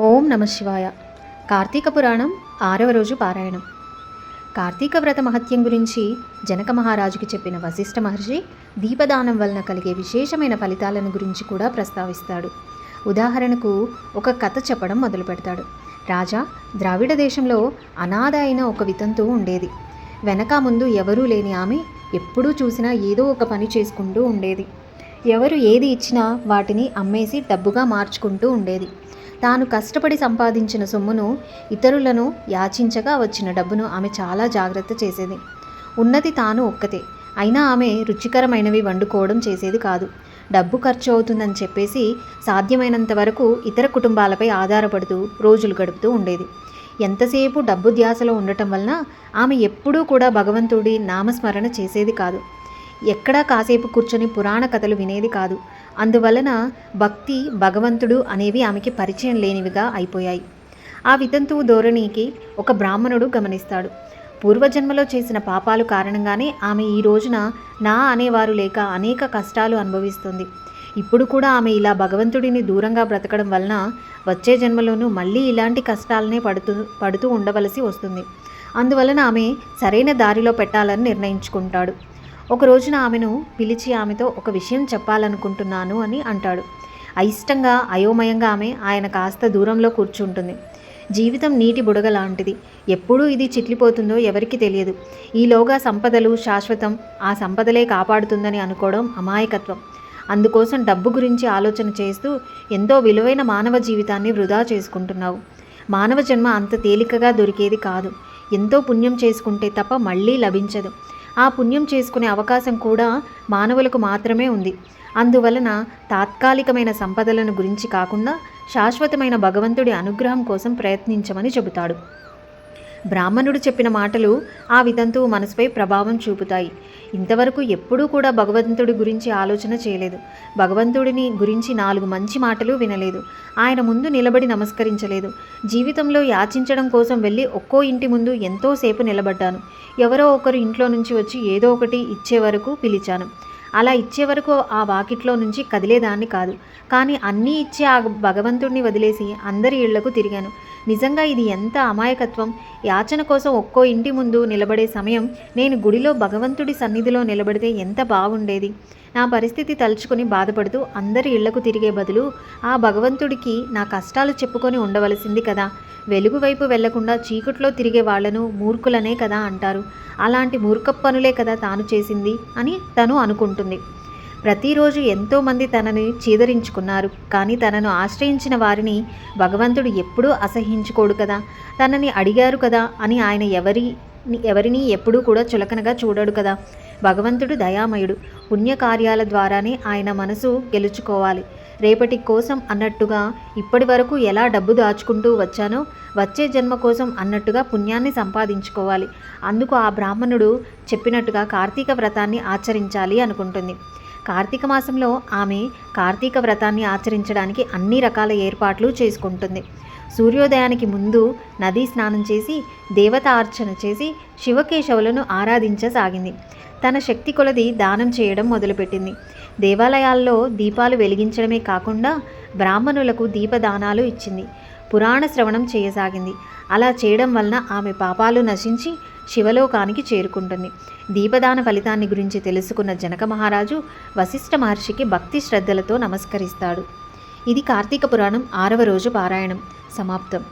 ఓం నమ శివాయ. కార్తీక పురాణం ఆరవ రోజు పారాయణం. కార్తీక వ్రత మహత్యం గురించి జనక మహారాజుకి చెప్పిన వశిష్ఠ మహర్షి దీపదానం వలన కలిగే విశేషమైన ఫలితాలను గురించి కూడా ప్రస్తావిస్తాడు. ఉదాహరణకు ఒక కథ చెప్పడం మొదలు పెడతాడు రాజా ద్రావిడ దేశంలో అనాథ అయిన ఒక వితంతు ఉండేది. వెనక ముందు ఎవరూ లేని ఆమె ఎప్పుడూ చూసినా ఏదో ఒక పని చేసుకుంటూ ఉండేది. ఎవరు ఏది ఇచ్చినా వాటిని అమ్మేసి డబ్బుగా మార్చుకుంటూ ఉండేది. తాను కష్టపడి సంపాదించిన సొమ్మును ఇతరులను యాచించగా వచ్చిన డబ్బును ఆమె చాలా జాగ్రత్త చేసేది. ఉన్నది తాను ఒక్కతే. అయినా ఆమె రుచికరమైనవి వండుకోవడం చేసేది కాదు. డబ్బు ఖర్చు అవుతుందని చెప్పేసి సాధ్యమైనంత వరకు ఇతర కుటుంబాలపై ఆధారపడుతూ రోజులు గడుపుతూ ఉండేది. ఎంతసేపు డబ్బు ధ్యాసలో ఉండటం వలన ఆమె ఎప్పుడూ కూడా భగవంతుడి నామస్మరణ చేసేది కాదు. ఎక్కడా కాసేపు కూర్చొని పురాణ కథలు వినేది కాదు. అందువలన భక్తి భగవంతుడు అనేవి ఆమెకి పరిచయం లేనివిగా అయిపోయాయి. ఆ వితంతువు ధోరణికి ఒక బ్రాహ్మణుడు గమనిస్తాడు. పూర్వజన్మలో చేసిన పాపాలు కారణంగానే ఆమె ఈ రోజున నా అనేవారు లేక అనేక కష్టాలు అనుభవిస్తుంది. ఇప్పుడు కూడా ఆమె ఇలా భగవంతుడిని దూరంగా బ్రతకడం వలన వచ్చే జన్మలోనూ మళ్ళీ ఇలాంటి కష్టాలనే పడుతూ పడుతూ ఉండవలసి వస్తుంది. అందువలన ఆమె సరైన దారిలో పెట్టాలని నిర్ణయించుకుంటాడు. ఒక రోజున ఆమెను పిలిచి ఆమెతో ఒక విషయం చెప్పాలనుకుంటున్నాను అని అంటాడు. అయిష్టంగా అయోమయంగా ఆమె ఆయన కాస్త దూరంలో కూర్చుంటుంది. జీవితం నీటి బుడగ లాంటిది. ఎప్పుడూ ఇది చిట్లిపోతుందో ఎవరికి తెలియదు. ఈలోగా సంపదలు శాశ్వతం ఆ సంపదలే కాపాడుతుందని అనుకోవడం అమాయకత్వం. అందుకోసం డబ్బు గురించి ఆలోచన చేస్తూ ఎంతో విలువైన మానవ జీవితాన్ని వృధా చేసుకుంటున్నావు. మానవ జన్మ అంత తేలికగా దొరికేది కాదు. ఎంతో పుణ్యం చేసుకుంటే తప్ప మళ్ళీ లభించదు. ఆ పుణ్యం చేసుకునే అవకాశం కూడా మానవులకు మాత్రమే ఉంది. అందువలన తాత్కాలికమైన సంపదలను గురించి కాకుండా శాశ్వతమైన భగవంతుడి అనుగ్రహం కోసం ప్రయత్నించమని చెబుతాడు. బ్రాహ్మణుడు చెప్పిన మాటలు ఆ వితంతువు మనసుపై ప్రభావం చూపుతాయి. ఇంతవరకు ఎప్పుడూ కూడా భగవంతుడి గురించి ఆలోచన చేయలేదు. భగవంతుడిని గురించి నాలుగు మంచి మాటలు వినలేదు. ఆయన ముందు నిలబడి నమస్కరించలేదు. జీవితంలో యాచించడం కోసం వెళ్ళి ఒక్కో ఇంటి ముందు ఎంతోసేపు నిలబడ్డాను. ఎవరో ఒకరు ఇంట్లో నుంచి వచ్చి ఏదో ఒకటి ఇచ్చే వరకు పిలిచాను. అలా ఇచ్చే వరకు ఆ వాకిట్లో నుంచి కదిలేదాన్ని కాదు. కానీ అన్నీ ఇచ్చే ఆ భగవంతుడిని వదిలేసి అందరి ఇళ్ళకు తిరిగాను. నిజంగా ఇది ఎంత అమాయకత్వం? యాచన కోసం ఒక్కో ఇంటి ముందు నిలబడే సమయం నేను గుడిలో భగవంతుడి సన్నిధిలో నిలబడితే ఎంత బాగుండేది? నా పరిస్థితి తలుచుకొని బాధపడుతూ అందరి ఇళ్ళకు తిరిగే బదులు ఆ భగవంతుడికి నా కష్టాలు చెప్పుకొని ఉండవలసింది కదా? వెలుగు వైపు వెళ్ళకుండా చీకట్లో తిరిగే వాళ్ళను మూర్ఖులనే కదా అంటారు. అలాంటి మూర్ఖ పనులే కదా తాను చేసింది అని తను అనుకుంటుంది. ప్రతిరోజు ఎంతోమంది తనని చీదరించుకున్నారు. కానీ తనను ఆశ్రయించిన వారిని భగవంతుడు ఎప్పుడూ అసహించుకోడు కదా. తనని అడిగారు కదా అని ఆయన ఎవరి ఎవరిని ఎప్పుడూ కూడా చులకనగా చూడడు కదా. భగవంతుడు దయామయుడు. పుణ్యకార్యాల ద్వారానే ఆయన మనసు గెలుచుకోవాలి. రేపటి కోసం అన్నట్టుగా ఇప్పటి వరకు ఎలా డబ్బు దాచుకుంటూ వచ్చానో వచ్చే జన్మ కోసం అన్నట్టుగా పుణ్యాన్ని సంపాదించుకోవాలి. అందుకు ఆ బ్రాహ్మణుడు చెప్పినట్టుగా కార్తీక వ్రతాన్ని ఆచరించాలి అనుకుంటుంది. కార్తీక మాసంలో ఆమె కార్తీక వ్రతాన్ని ఆచరించడానికి అన్ని రకాల ఏర్పాట్లు చేసుకుంటుంది. సూర్యోదయానికి ముందు నదీ స్నానం చేసి దేవత అర్చన చేసి శివకేశవులను ఆరాధించసాగింది. తన శక్తి కొలది దానం చేయడం మొదలుపెట్టింది. దేవాలయాల్లో దీపాలు వెలిగించడమే కాకుండా బ్రాహ్మణులకు దీపదానాలు ఇచ్చింది. పురాణ శ్రవణం చేయసాగింది. అలా చేయడం వలన ఆమె పాపాలు నశించి శివలోకానికి చేరుకుంటుంది. దీపదాన ఫలితాన్ని గురించి తెలుసుకున్న జనక మహారాజు వశిష్ఠ మహర్షికి భక్తి శ్రద్ధలతో నమస్కరిస్తాడు. ఇది కార్తీక పురాణం ఆరవ రోజు పారాయణం. సమాప్తం.